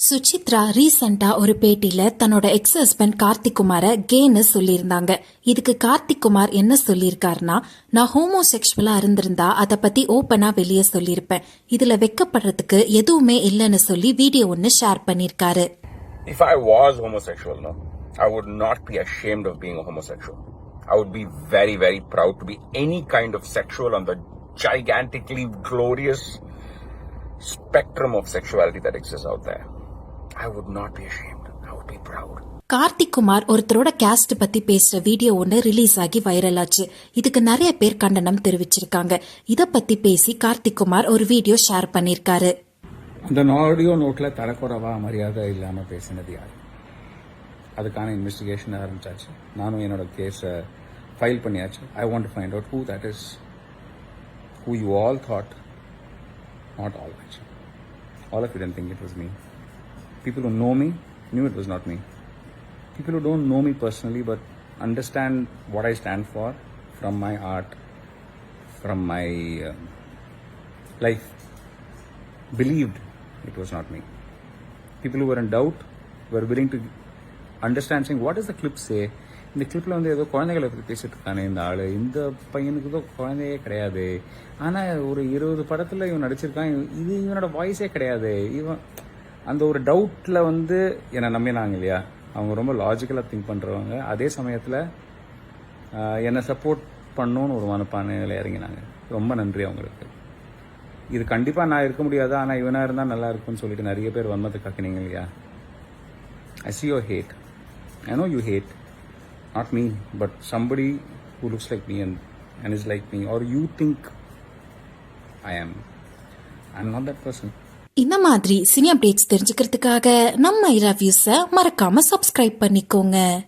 சுசித்ரா ரீசெண்டா ஒரு பேட்டியில தன்னோட எக்ஸ் ஹஸ்பண்ட் கார்த்திக் குமார கேன்னு சொல்லியிருந்தாங்க இதுக்கு கார்த்திக் குமார் என்ன சொல்லியிருக்காருன்னா நான் ஹோமோசெக்சுவலா இருந்திருந்தா அதை பத்தி ஓப்பனா வெளியே சொல்லியிருப்பேன் இதுல வெக்கப்படுறதுக்கு எதுவுமே இல்லைன்னு சொல்லி வீடியோ ஒன்னு ஷேர் பண்ணிருக்காரு If I was homosexual, no, I would not be ashamed of being a homosexual. I would be very, very proud to be any kind of sexual on the gigantically glorious spectrum of sexuality that exists out there. I would not be ashamed. I would be proud. Karthik Kumar ஒருத்தரோட caste பத்தி பேசுற video ஒன்னு release ஆகி viral ஆச்சு. இதுக்கு நிறைய பேர் கண்டனம் தெரிவிச்சிருக்காங்க. இத பத்தி பேசி கார்த்திக் குமார் ஒரு வீடியோ ஷேர் பண்ணிருக்காரு. அந்த ஆடியோ நோட்டில் தரக்குறவா மரியாதை இல்லாமல் பேசினது யார்? அதுக்கான இன்வெஸ்டிகேஷன் ஆரம்பிச்சாச்சு. நானும் என்னோட கேஸை ஃபைல் பண்ணியாச்சு. I want to find out who that is who you all thought not all all of you tend think it was me people who know me knew it was not me people who don't know me personally but understand what I stand for from my art, from my uh, life, believed it was not me. People who were in doubt were willing to understand saying, what does the clip say? இந்த கிளிப்பில் வந்து ஏதோ குழந்தைகளை பற்றி பேசிட்டு இருக்கானே இந்த ஆள் இந்த பையனுக்கு தான் குழந்தையே கிடையாது ஆனால் ஒரு இருபது படத்தில் இவன் நடிச்சிருக்கான் இது இவனோட வாய்ஸே கிடையாது இவன் அந்த ஒரு டவுட்டில் வந்து என்னை நம்பினாங்க இல்லையா? அவங்க ரொம்ப லாஜிக்கலாக திங்க் பண்ணுறவங்க அதே சமயத்தில் என்னை சப்போர்ட் பண்ணணும்னு ஒரு மனப்பானையில் இறங்கினாங்க. ரொம்ப நன்றி அவங்களுக்கு. இது கண்டிப்பாக நான் இருக்க முடியாது. ஆனால் இவனாக இருந்தால் நல்லா இருக்கும்னு சொல்லிட்டு நிறைய பேர் வன்மத்தை கக்கினீங்க இல்லையா? I see you hate I know you hate not me but somebody who looks like me and and is like me are you think I am I am not that person இந்த மாதிரி cine updates தெரிஞ்சுக்கிறதுக்காக நம்ம ஐரா வியூஸை மறக்காம subscribe பண்ணிக்கோங்க.